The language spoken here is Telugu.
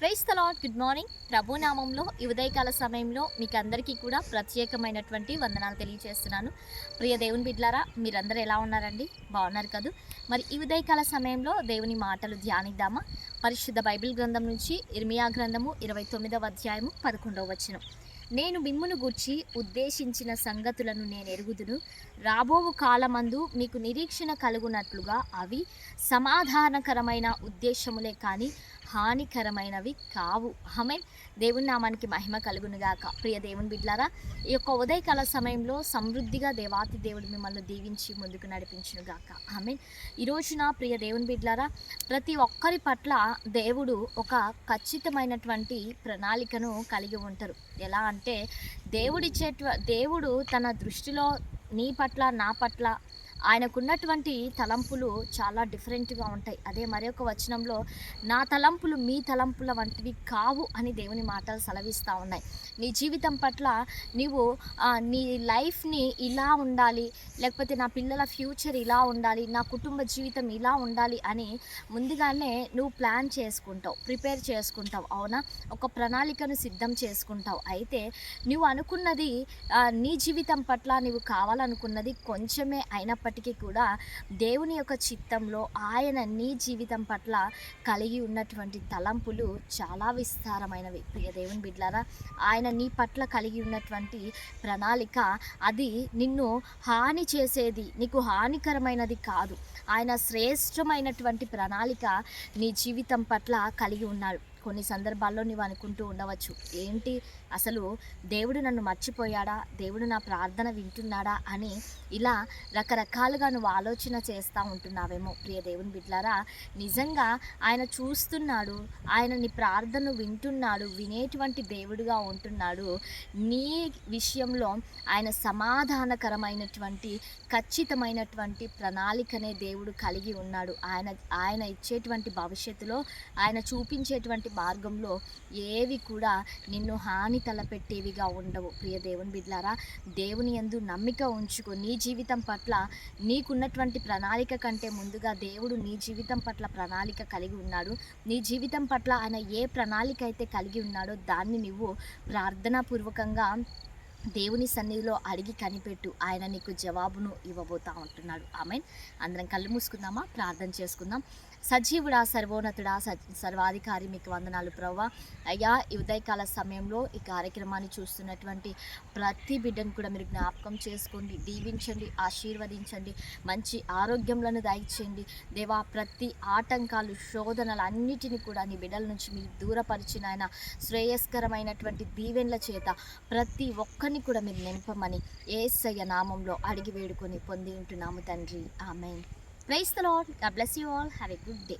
Praise the Lord good morning. ప్రభు నామంలో ఈ ఉదయకాల సమయంలో మీకు అందరికీ కూడా ప్రత్యేకమైనటువంటి వందనాలు తెలియజేస్తున్నాను. ప్రియ దేవుని బిడ్లారా మీరందరూ ఎలా ఉన్నారండి? బాగున్నారు కదూ? మరి ఈ ఉదయకాల సమయంలో దేవుని మాటలు ధ్యానిద్దామా? పరిశుద్ధ బైబిల్ గ్రంథం నుంచి ఇర్మియా గ్రంథము ఇరవై తొమ్మిదవ అధ్యాయము పదకొండవ వచనం. నేను మిమ్మును గూర్చి ఉద్దేశించిన సంగతులను నేను ఎరుగుదును. రాబోవు కాలమందు మీకు నిరీక్షణ కలుగునట్లుగా అవి సమాధానకరమైన ఉద్దేశములే కానీ హానికరమైనవి కావు. ఆమె దేవుని నామానికి మహిమ కలుగునుగాక ప్రియ దేవుని బిడ్లారా ఈ యొక్క ఉదయకాల సమయంలో సమృద్ధిగా దేవాతి దేవుడు మిమ్మల్ని దీవించి ముందుకు నడిపించునుగాక ఆమె ఈ రోజున ప్రియ దేవుని బిడ్లారా ప్రతి ఒక్కరి పట్ల దేవుడు ఒక ఖచ్చితమైనటువంటి ప్రణాళికను కలిగి ఉంటారు. ఎలా అంటే దేవుడిచ్చేట దేవుడు తన దృష్టిలో నీ పట్ల నా పట్ల ఆయనకున్నటువంటి తలంపులు చాలా డిఫరెంట్గా ఉంటాయి. అదే మరొక వచనంలో నా తలంపులు మీ తలంపుల వంటివి కావు అని దేవుని మాటలు సెలవిస్తూ ఉన్నాయి. నీ జీవితం పట్ల నీవు నీ లైఫ్ని ఇలా ఉండాలి లేకపోతే నా పిల్లల ఫ్యూచర్ ఇలా ఉండాలి నా కుటుంబ జీవితం ఇలా ఉండాలి అని ముందుగానే నువ్వు ప్లాన్ చేసుకుంటావు ప్రిపేర్ చేసుకుంటావు అవునా? ఒక ప్రణాళికను సిద్ధం చేసుకుంటావు. అయితే నువ్వు అనుకున్నది నీ జీవితం పట్ల నువ్వు కావాలనుకున్నది కొంచెమే అయినప్పటికీ కూడా దేవుని యొక్క చిత్తంలో ఆయన నీ జీవితం పట్ల కలిగి ఉన్నటువంటి తలంపులు చాలా విస్తారమైనవి. ప్రియ దేవుని బిడ్లారా ఆయన నీ పట్ల కలిగి ఉన్నటువంటి ప్రణాళిక అది నిన్ను హాని చేసేది నీకు హానికరమైనది కాదు. ఆయన శ్రేష్టమైనటువంటి ప్రణాళిక నీ జీవితం పట్ల కలిగి ఉన్నాడు. కొన్ని సందర్భాల్లో నువ్వు అనుకుంటూ ఉండవచ్చు. ఏంటి? అసలు దేవుడు నన్ను మర్చిపోయాడా? దేవుడు నా ప్రార్థన వింటున్నాడా? అని ఇలా రకరకాలుగా నువ్వు ఆలోచన చేస్తూ ఉంటున్నావేమో. ప్రియ దేవుని బిడ్లారా నిజంగా ఆయన చూస్తున్నాడు ఆయన నీ ప్రార్థన వింటున్నాడు వినేటువంటి దేవుడుగా ఉంటున్నాడు. నీ విషయంలో ఆయన సమాధానకరమైనటువంటి ఖచ్చితమైనటువంటి ప్రణాళికనే దేవుడు కలిగి ఉన్నాడు. ఆయన ఆయన ఇచ్చేటువంటి భవిష్యత్తులో ఆయన చూపించేటువంటి మార్గంలో ఏవి కూడా నిన్ను హాని తలపెట్టేవిగా ఉండవు. ప్రియ దేవుని బిడ్లారా దేవుని యందు నమ్మిక ఉంచుకో. నీ జీవితం పట్ల నీకున్నటువంటి ప్రణాళిక కంటే ముందుగా దేవుడు నీ జీవితం పట్ల ప్రణాళిక కలిగి ఉన్నాడు. నీ జీవితం పట్ల ఆయన ఏ ప్రణాళిక అయితే కలిగి ఉన్నాడో దాన్ని నువ్వు ప్రార్థనాపూర్వకంగా దేవుని సన్నిధిలో అడిగి కనిపెట్టు. ఆయన నీకు జవాబును ఇవ్వబోతా ఉంటున్నాడు. ఆమె అందరం కళ్ళు మూసుకుందామా? ప్రార్థన చేసుకుందాం. సజీవుడా సర్వోన్నతుడా స- సర్వాధికారి మీకు వందనాలు ప్రవ్వ. అయ్యా ఈ ఉదయకాల సమయంలో ఈ కార్యక్రమాన్ని చూస్తున్నటువంటి ప్రతి బిడ్డను కూడా మీరు జ్ఞాపకం చేసుకోండి. దీవించండి ఆశీర్వదించండి మంచి ఆరోగ్యములను దయచేయండి. దేవా ప్రతి ఆటంకాలు శోధనలు అన్నిటిని కూడా నీ బిడ్డల నుంచి మీరు దూరపరిచిన ఆయన శ్రేయస్కరమైనటువంటి దీవెన్ల చేత ప్రతి ఒక్కరిని కూడా మీరు నింపమని ఏసయ్య నామంలో అడిగి వేడుకొని పొంది ఉంటున్నాము తండ్రి. ఆమె praise the Lord God bless all. Have a good day.